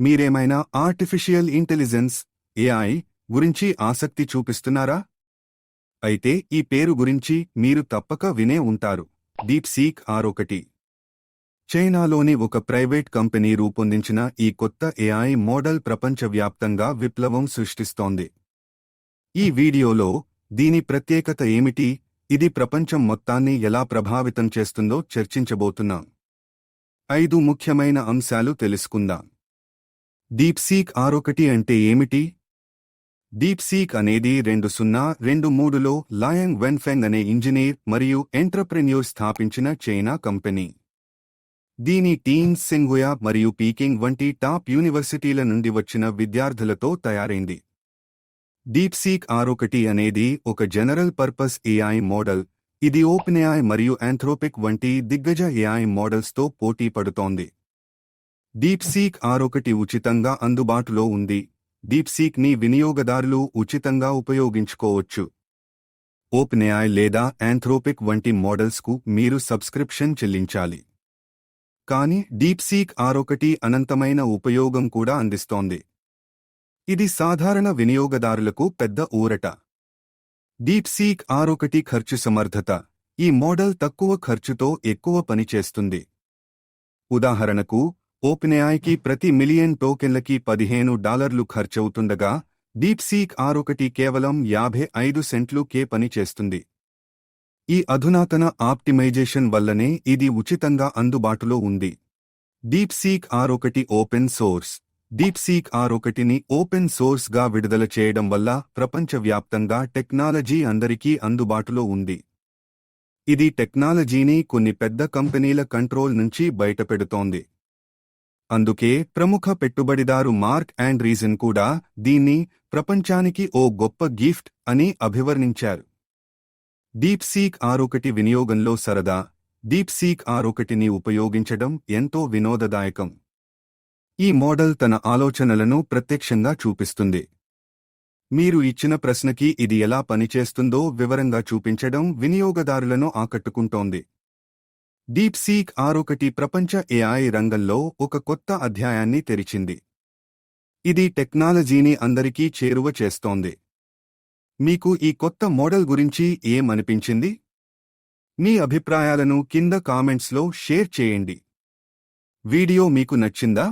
మీరేమైనా artificial intelligence AI గురించి ఆసక్తి చూపిస్తున్నారా? అయితే ఈ పేరు గురించి మీరు తప్పక వినే ఉంటారు. డీప్ సీక్ ఆరొకటి. చైనాలోని ఒక ప్రైవేట్ కంపెనీ రూపొందించిన ఈ కొత్త ఏఐ మోడల్ ప్రపంచవ్యాప్తంగా విప్లవం సృష్టిస్తోంది. ఈ వీడియోలో దీని ప్రత్యేకత ఏమిటి? ఇది ప్రపంచం మొత్తాన్ని ఎలా ప్రభావితం చేస్తుందో చర్చించబోతున్నాం. ఐదు ముఖ్యమైన అంశాలు తెలుసుకుందాం. డీప్సీక్ ఆరొకటి అంటే ఏమిటి? డీప్సీక్ అనేది రెండు సున్నా రెండు మూడులో లాయంగ్ వెన్ఫెంగ్ అనే ఇంజనీర్ మరియు ఎంటర్ప్రెన్యూర్ స్థాపించిన చైనా కంపెనీ. దీని టీమ్ సింగుయా మరియు పీకింగ్ వంటి టాప్ యూనివర్సిటీల నుండి వచ్చిన విద్యార్థులతో తయారైంది. డీప్సీక్ ఆరొకటి అనేది ఒక జనరల్ పర్పస్ ఏఐ మోడల్. ఇది ఓపెన్ ఏఐ మరియు ఆంథ్రోపిక్ వంటి దిగ్గజ ఏఐ మోడల్స్తో పోటీ పడుతోంది. డీప్సీక్ ఆరొకటి ఉచితంగా అందుబాటులో ఉంది. డీప్సీక్ని వినియోగదారులు ఉచితంగా ఉపయోగించుకోవచ్చు. ఓపెన్ఐ లేదా ఆంథ్రోపిక్ వంటి మోడల్స్కు మీరు సబ్స్క్రిప్షన్ చెల్లించాలి. కానీ డీప్సీక్ ఆరొకటి అనంతమైన ఉపయోగం కూడా అందిస్తోంది. ఇది సాధారణ వినియోగదారులకు పెద్ద ఊరట. డీప్సీక్ ఆరొకటి ఖర్చు సమర్థత. ఈ మోడల్ తక్కువ ఖర్చుతో ఎక్కువ పనిచేస్తుంది ఉదాహరణకు ఓపెన్ఐకి ప్రతి మిలియన్ టోకెన్లకి పదిహేను డాలర్లు ఖర్చవుతుండగా డీప్సీక్ ఆరొకటి కేవలం యాభై ఐదు సెంట్లు కే పనిచేస్తుంది ఈ అధునాతన ఆప్టిమైజేషన్ వల్లనే ఇది ఉచితంగా అందుబాటులో ఉంది. డీప్సీక్ ఆరొకటి ఓపెన్ సోర్స్. డీప్సీక్ ఆరొకటిని ఓపెన్ సోర్స్గా విడుదల చేయడం వల్ల ప్రపంచవ్యాప్తంగా టెక్నాలజీ అందరికీ అందుబాటులో ఉంది. ఇది టెక్నాలజీని కొన్ని పెద్ద కంపెనీల కంట్రోల్ నుంచి బయటపెడుతోంది. అందుకే ప్రముఖ పెట్టుబడిదారు మార్క్ అండ్ రీజన్ కూడా దీన్ని ప్రపంచానికి ఓ గొప్ప గిఫ్ట్ అని అభివర్ణించారు. డీప్సీక్ ఆరొకటి వినియోగంలో సరదా డీప్సీక్ ఆరొకటిని ఉపయోగించడం ఎంతో వినోదదాయకం. ఈ మోడల్ తన ఆలోచనలను ప్రత్యక్షంగా చూపిస్తుంది. మీరు ఇచ్చిన ప్రశ్నకి ఇది ఎలా పనిచేస్తుందో వివరంగా చూపించడం వినియోగదారులను ఆకట్టుకుంటోంది. డీప్సీక్ ఆరొకటి ప్రపంచ ఏఐ రంగంలో ఒక కొత్త అధ్యాయాన్ని తెరిచింది. ఇది టెక్నాలజీని అందరికీ చేరువ చేస్తోంది. మీకు ఈ కొత్త మోడల్ గురించి ఏమనిపించింది? మీ అభిప్రాయాలను కింద కామెంట్స్లో షేర్ చేయండి. వీడియో మీకు నచ్చిందా?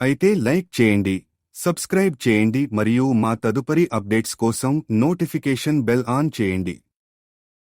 అయితే లైక్ చేయండి సబ్స్క్రైబ్ చేయండి మరియు మా తదుపరి అప్డేట్స్ కోసం నోటిఫికేషన్ బెల్ ఆన్ చేయండి.